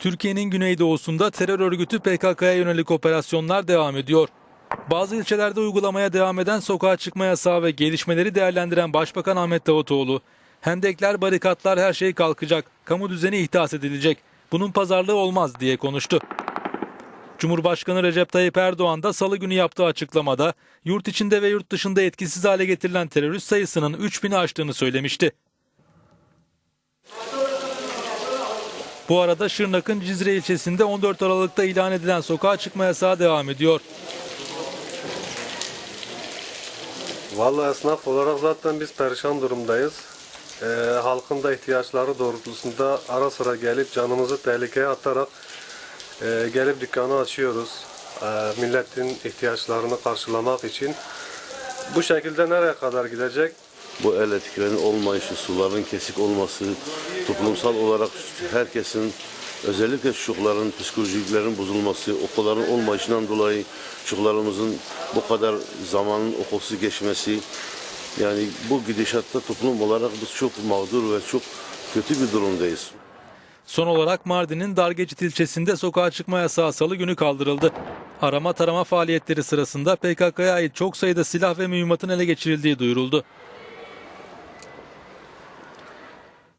Türkiye'nin güneydoğusunda terör örgütü PKK'ya yönelik operasyonlar devam ediyor. Bazı ilçelerde uygulamaya devam eden sokağa çıkma yasağı ve gelişmeleri değerlendiren Başbakan Ahmet Davutoğlu, hendekler, barikatlar her şey kalkacak, kamu düzeni ihdas edilecek, bunun pazarlığı olmaz diye konuştu. Cumhurbaşkanı Recep Tayyip Erdoğan da salı günü yaptığı açıklamada yurt içinde ve yurt dışında etkisiz hale getirilen terörist sayısının 3000'i aştığını söylemişti. Bu arada Şırnak'ın Cizre ilçesinde 14 Aralık'ta ilan edilen sokağa çıkma yasağı devam ediyor. Vallahi esnaf olarak zaten biz perişan durumdayız. Ee, halkın da ihtiyaçları doğrultusunda ara sıra gelip canımızı tehlikeye atarak e, gelip dükkanı açıyoruz. Ee, milletin ihtiyaçlarını karşılamak için. Bu şekilde nereye kadar gidecek? Bu elektriklerin olmayışı, suların kesik olması, toplumsal olarak herkesin özellikle çocukların psikolojiklerin bozulması, okulların olmayışından dolayı çocuklarımızın bu kadar zamanın okulsuz geçmesi, yani bu gidişatta toplum olarak biz çok mağdur ve çok kötü bir durumdayız. Son olarak Mardin'in Dargecit ilçesinde sokağa çıkma yasağı salı günü kaldırıldı. Arama tarama faaliyetleri sırasında PKK'ya ait çok sayıda silah ve mühimmatın ele geçirildiği duyuruldu.